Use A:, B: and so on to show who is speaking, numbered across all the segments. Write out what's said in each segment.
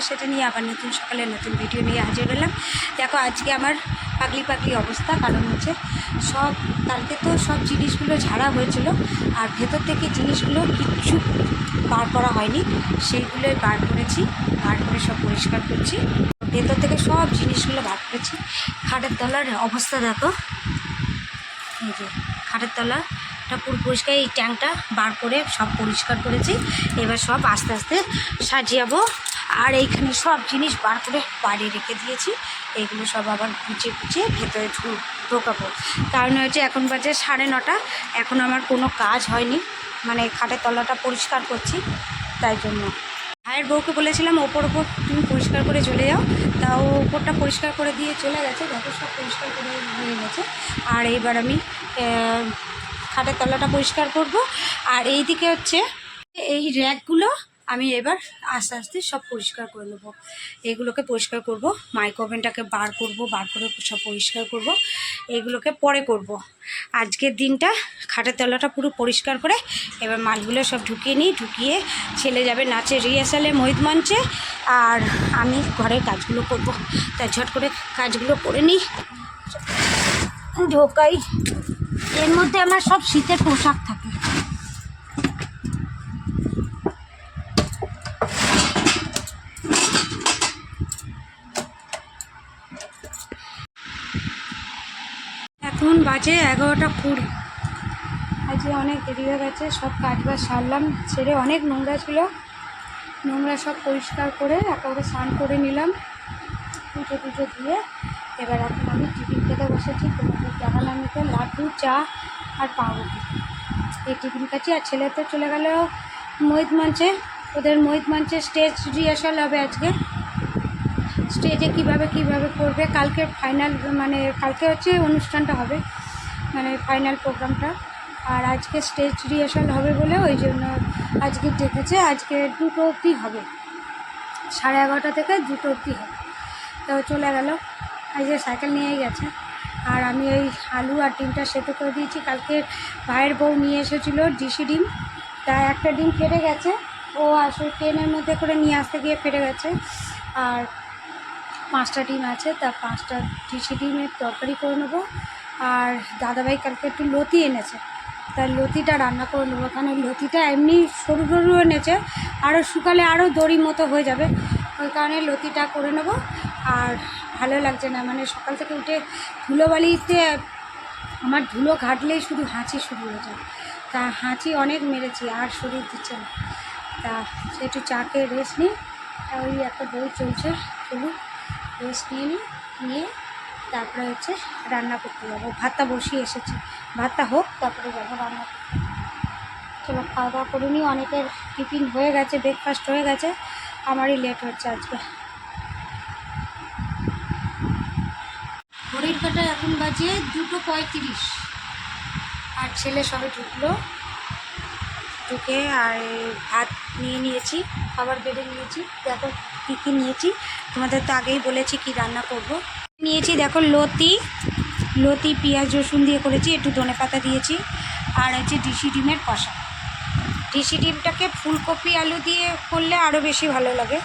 A: সেটা নিয়ে আবার নতুন সকালে নতুন ভিডিও নিয়ে হাজির হলাম। দেখো, আজকে আমার পাগলি পাগলি অবস্থা। কারণ হচ্ছে সব, কালকে তো সব জিনিসগুলো ঝাড়া হয়েছিল। আর ভেতর থেকে জিনিসগুলো কিচ্ছু বার করা হয়নি। সেইগুলোই বার করেছি, বার করে সব পরিষ্কার করছি। ভেতর থেকে সব জিনিসগুলো বার করেছি। খাটের তলার অবস্থা দেখো। এই যে, খাটের তলাটা পুরো পরিষ্কার এই ট্যাঙ্কটা বার করে সব পরিষ্কার করেছি। এবার সব আস্তে আস্তে সাজিয়াবো। আর এইখানে সব জিনিস বার করে বাড়ি রেখে দিয়েছি। এইগুলো সব আবার গুছিয়ে গুছিয়ে ভেতরে ঢোকাবো। কারণ হচ্ছে এখন বাজে সাড়ে নটা। এখন আমার কোনো কাজ হয়নি। মানে খাটের তলাটা পরিষ্কার করছি তাই জন্য। ভাইয়ের বউকে বলেছিলাম, ওপর ওপর তুমি পরিষ্কার করে চলে যাও। তাও ওপরটা পরিষ্কার করে দিয়ে চলে গেছে। দেখো সব পরিষ্কার করে হয়ে গেছে। আর এইবার আমি খাটের তলাটা পরিষ্কার করব। আর এই দিকে হচ্ছে এই র্যাকগুলো আমি এবার আস্তে আস্তে সব পরিষ্কার করে নেব। এগুলোকে পরিষ্কার করব মাইক ওভেনটাকে বার করব, বার করে সব পরিষ্কার করব, এগুলোকে পরে করব। আজকের দিনটা খাটের তলাটা পুরো পরিষ্কার করে এবার মালগুলো সব ঢুকিয়ে নিই, ঢুকিয়ে ছেলে যাবে নাচে, রিহার্সালে, মহিত মঞ্চে, আর আমি ঘরের কাজগুলো করব। তাই ঝট করে কাজগুলো করে নিই। ঢোকাই। এর মধ্যে আমার সব শীতের পোশাক থাকে। এখন বাজে এগারোটা কুড়ি। আজকে অনেক দেরি হয়ে গেছে, সব কাজ বাজ সারলাম, ছেড়ে অনেক নোংরা ছিল। নোংরা সব পরিষ্কার করে একেবারে স্নান করে নিলাম, পুজো টুজো দিয়ে। এবার এখন আমি টিফিন খেতে বসেছি, তোমাদের দেখালাম এটা লাড্ডু, চা আর পাউরুটি। এই টিফিন খাচ্ছি আর ছেলে তো চলে গেল মহিত মঞ্চে। ওদের মহিত মঞ্চে স্টেজ রিহার্সাল হবে আজকে। স্টেজে কীভাবে কীভাবে করবে, কালকে ফাইনাল মানে কালকে হচ্ছে অনুষ্ঠানটা হবে মানে ফাইনাল প্রোগ্রামটা আর আজকে স্টেজ রিহার্সাল হবে বলে ওই জন্য আজকে ডেকেছে। আজকে দুটো অবধি হবে। সাড়ে এগারোটা থেকে দুটো অবধি হবে। তো চলে গেল। আজকে সাইকেল নিয়েই গেছে। আর আমি ওই আলু আর ডিমটা সেদ্ধ করে দিয়েছি। কালকে ভাইয়ের বউ নিয়ে এসেছিল ডিসি ডিম। তা একটা ডিম ফেটে গেছে। ও আসলে ট্রেনের মধ্যে করে নিয়ে আসতে গিয়ে ফেটে গেছে। আর পাঁচটা ডিম আছে, তা পাঁচটা ডিসি ডিমের তরকারি করে নেব। আর দাদাভাই কালকে একটু লতি এনেছে। তার লতিটা রান্না করে নেব। কারণ লতিটা এমনি সরু সরু এনেছে। আরও শুকালে আরও দড়ি মতো হয়ে যাবে। ওই কারণে লতিটা করে নেব। আর ভালো লাগছে না। মানে সকাল থেকে উঠে ধুলোবালিতে আমার ধুলো ঘাটলেই শুধু হাঁচি শুরু হয়ে যায়। তা হাঁচি অনেক মেরেছি, আর শরীর দিচ্ছে না। তা একটু চা খেয়ে রেস্ট নিই। তা ওই একটা বই চলছে, চলুক। রেস্ট নিয়ে নিয়ে তারপরে হচ্ছে রান্না করতে যাব। ভাতটা বসিয়ে এসেছি। ভাতটা হোক, তারপরে যাব রান্না করতে। চলো খাওয়া দাওয়া করে নিই। অনেকের টিফিন হয়ে গেছে ব্রেকফাস্ট হয়ে গেছে। আমারই লেট হচ্ছে আজকে। ঘড়ির কাটা এখন বাজে দুটো পঁয়ত্রিশ। আর ছেলে সবে ঢুকলো। ঢুকে আর ভাত নিয়ে নিয়েছি, খাবার বেড়ে নিয়েছি। দেখো কী কী নিয়েছি। তোমাদের তো আগেই বলেছি কি রান্না করব। নিয়েছি দেখো লতি লতি, পেঁয়াজ, রসুন দিয়ে করেছি, একটু ধনে পাতা দিয়েছি, আর হচ্ছে ডিসি ডিমের কষা। ডিসি ডিমটাকে ফুলকপি, আলু দিয়ে করলে আরও বেশি ভালো লাগে।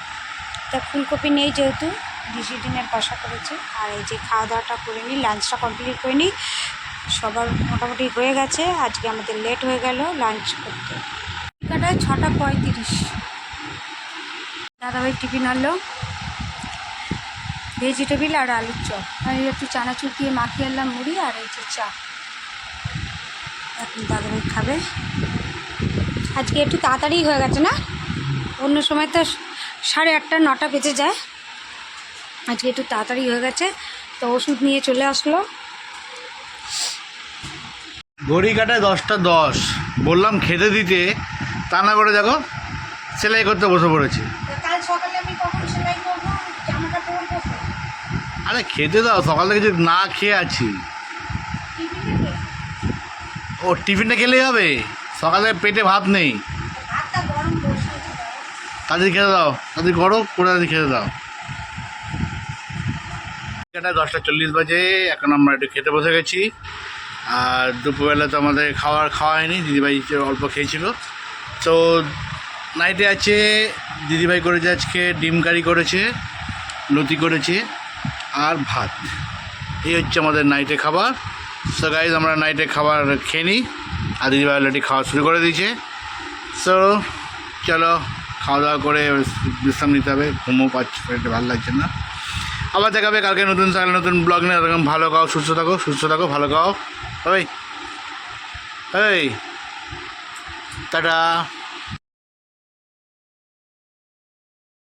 A: তা ফুলকপি নেই যেহেতু। ডিসি ডিমের কষা করেছি। আর এই যে খাওয়া দাওয়াটা করে নিই লাঞ্চটা কমপ্লিট করে নিই। সবার মোটামুটি হয়ে গেছে। আজকে আমাদের লেট হয়ে গেল লাঞ্চ করতে। কাটায় ছটা পঁয়ত্রিশ। দাদাভাই টিফিন আনলো। ভেজিটেবিল আর আলুর চপ। আমি একটু চানাচুর দিয়ে মাখিয়ে আনলাম মুড়ি আর এই যে চা। এখন দাদাভাই খাবে। আজকে একটু তাড়াতাড়ি হয়ে গেছে না? অন্য সময় তো সাড়ে আটটা, নটা বেজে যায়। আজকে একটু তাড়াতাড়ি হয়ে গেছে তো ওষুধ নিয়ে চলে আসলো।
B: ঘড়ি কাটায় দশটা দশ। বললাম খেতে দিতে তা না করে দেখো সেলাই করতে বসে পড়েছি।
A: কাল সকালে আমি কখন সেলাই করব? জামাটা পরবো
B: আরে খেতে দাও সকাল থেকে যে না খেয়ে আছি। ও টিফিনটা খেলেই হবে। সকালে পেটে ভাত নেই।
A: গরম
B: তাদের খেতে দাও তাদের করো করে তাদের খেতে দাও। কাটায় দশটা চল্লিশ বাজে, এখন আমরা একটু খেতে বসে গেছি। আর দুপুরবেলা তো আমাদের খাওয়ার খাওয়া হয়নি, দিদিভাই অল্প খেয়েছিল। তো নাইটে আছে, দিদিভাই করেছে আজকে, ডিম কারি করেছে, লতি করেছে, আর ভাত। এই হচ্ছে আমাদের নাইটে খাবার। সো গাইজ আমরা নাইটে খাবার খেয়ে নিই, আর দিদিভাই অলরেডি খাওয়া শুরু করে দিয়েছে। সো চলো খাওয়া দাওয়া করে বিশ্রাম নিতে হবে, ঘুমও পাচ্ছি ভালো লাগছে না। আবার দেখাবে কালকে নতুন সকালে নতুন ব্লগ নিয়ে। এরকম ভালো খাও সুস্থ থাকো সুস্থ থাকো, ভালো খাও ওই এই। টাটা।